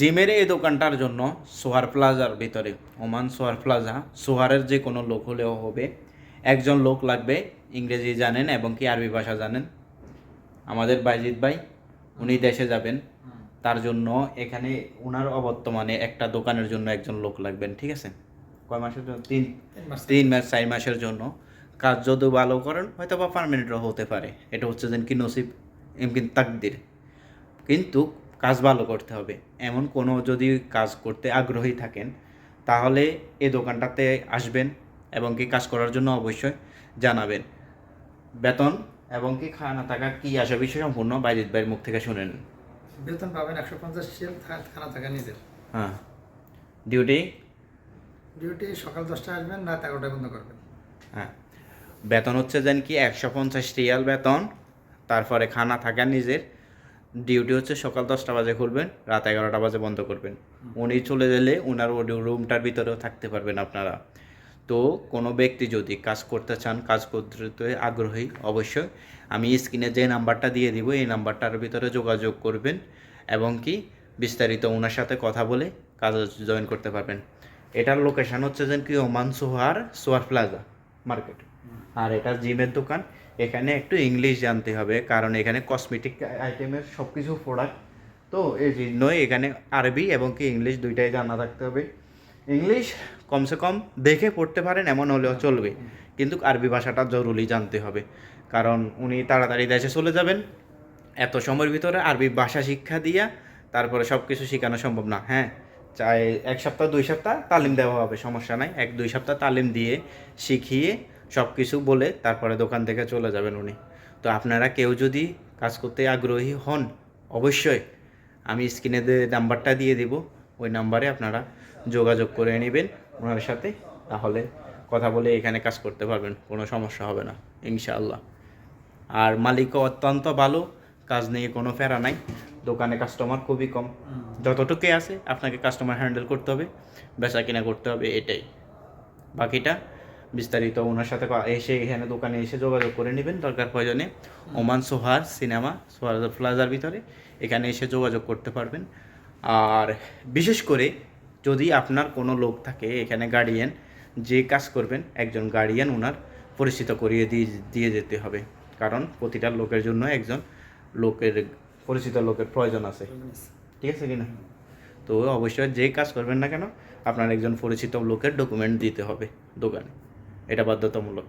জিমের এই দোকানটার জন্য সোহার প্লাজার ভিতরে ওমান সোহার প্লাজা সোহারের যে কোনো লোক হলেও হবে। একজন লোক লাগবে ইংরেজি জানেন এবং কি আরবি ভাষা জানেন। আমাদের বাইজিৎ ভাই উনি দেশে যাবেন। তার জন্য এখানে ওনার অবর্তমানে একটা দোকানের জন্য একজন লোক লাগবেন ঠিক আছে? কয় মাসের জন্য? তিন। তিন মাস চার মাসের জন্য। কাজ যদি ভালো করেন হয়তো বা পারমানেন্টও হতে পারে। এটা হচ্ছে যেন কি নসিব এমকিন তাকদির। কিন্তু কাজ ভালো করতে হবে। এমন কোনো যদি কাজ করতে আগ্রহী থাকেন তাহলে এ দোকানটাতে আসবেন এবং কি কাজ করার জন্য অবশ্যই জানাবেন। বেতন এবং কি খানা থাকা কি আসা বিষয় সম্পূর্ণ বাইজিৎ ভাইয়ের মুখ থেকে শুনে নিন। বেতন পাবেন একশো পঞ্চাশ সেল খানা থাকা নিজের। হ্যাঁ। ডিউটি? ডিউটি সকাল দশটায় আসবেন রাত এগারোটায় বন্ধ করবেন। হ্যাঁ। বেতন হচ্ছে যেন কি একশো পঞ্চাশ রিয়াল বেতন তারপরে খানা থাকা নিজের ডিউটি হচ্ছে সকাল দশটা বাজে খুলবেন, রাত এগারোটা বাজে বন্ধ করবেন। উনি চলে গেলে ওনার ওই রুমটার ভিতরেও থাকতে পারবেন আপনারা। তো কোনো ব্যক্তি যদি কাজ করতে চান, কাজ করতে আগ্রহী, অবশ্যই আমি স্ক্রিনে যে নাম্বারটা দিয়ে দিব, এই নাম্বারটার ভিতরে যোগাযোগ করবেন এবং কি বিস্তারিত ওনার সাথে কথা বলে কাজ জয়েন করতে পারবেন। এটার লোকেশন হচ্ছে যেন কি, ওমান সোহার সোয়ার প্লাজা মার্কেট। আর এটা জিমের দোকান। এখানে একটু ইংলিশ জানতে হবে, কারণ এখানে কসমেটিক আইটেমের সব কিছু প্রোডাক্ট তো এই জন্যই এখানে আরবি এবং কি ইংলিশ দুইটাই জানা থাকতে হবে। ইংলিশ কমসে কম দেখে পড়তে পারেন, এমন হলেও চলবে। কিন্তু আরবি ভাষাটা জরুরি জানতে হবে। কারণ উনি তাড়াতাড়ি দেশে চলে যাবেন, এত সময়ের ভিতরে আরবি ভাষা শিক্ষা দিয়া তারপরে সব কিছু শেখানো সম্ভব না। হ্যাঁ চাই এক সপ্তাহ, দুই সপ্তাহ তালিম দেওয়া হবে, সমস্যা নাই। এক, দুই সপ্তাহ তালিম দিয়ে শিখিয়ে সব কিছু বলে তারপরে দোকান থেকে চলে যাবেন উনি। তো আপনারা কেউ যদি কাজ করতে আগ্রহী হন, অবশ্যই আমি স্ক্রিনে নাম্বারটা দিয়ে দিব, ওই নাম্বারে আপনারা যোগাযোগ করে নেবেন ওনার সাথে, তাহলে কথা বলে এখানে কাজ করতে পারবেন, কোনো সমস্যা হবে না, ইনশাআল্লাহ। আর মালিকও অত্যন্ত ভালো, কাজ নিয়ে কোনো ফেরা নাই, দোকানে কাস্টমার খুবই কম। যতটুকু আছে, আপনাকে কাস্টমার হ্যান্ডেল করতে হবে, বেচা কিনা করতে হবে, এটাই। বাকিটা বিস্তারিত ওনার সাথে এসে এখানে দোকানে এসে যোগাযোগ করে নেবেন, দরকার প্রয়োজনে। ওমান সোহার সিনেমা, সোহার প্লাজার ভিতরে এখানে এসে যোগাযোগ করতে পারবেন। আর বিশেষ করে যদি আপনার কোনো লোক থাকে, এখানে গার্ডিয়ান, যে কাজ করবেন, একজন গার্ডিয়ান ওনার পরিচিত করিয়ে দিয়ে দিয়ে যেতে হবে। কারণ প্রতিটা লোকের জন্য একজন লোকের পরিচিত লোকের প্রয়োজন আছে। ঠিক আছে কি না তো অবশ্যই যে কাজ করবেন না কেন, আপনার একজন পরিচিত লোকের ডকুমেন্ট দিতে হবে দোকানে। এটা বাধ্যতামূলক।